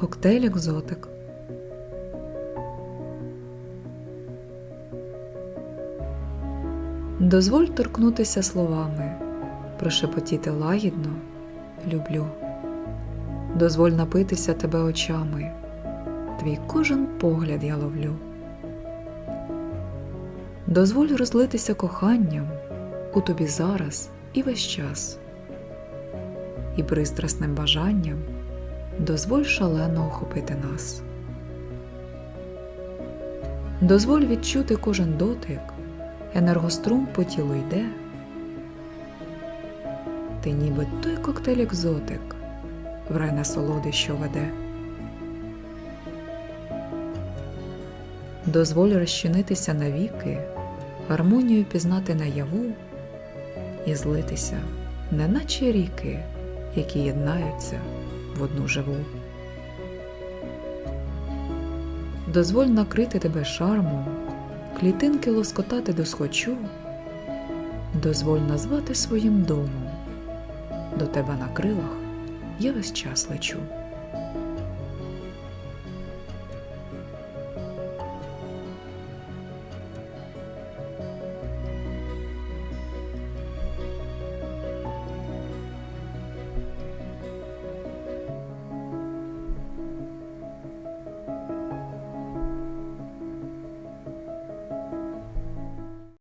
коктейль екзотик. Дозволь торкнутися словами, прошепотіти лагідно люблю. Дозволь напитися тебе очами, твій кожен погляд я ловлю. Дозволь розлитися коханням у тобі зараз і весь час, і пристрасним бажанням дозволь шалено охопити нас. Дозволь відчути кожен дотик, енергострум по тілу йде. Ти ніби той коктейль екзотик, в рай насолоди, що веде. Дозволь розчинитися навіки, гармонію пізнати наяву і злитися, неначе ріки, які єднаються в одну живу. Дозволь накрити тебе шармом, клітинки лоскотати досхочу, дозволь назвати своїм домом, до тебе на крилах я весь час лечу.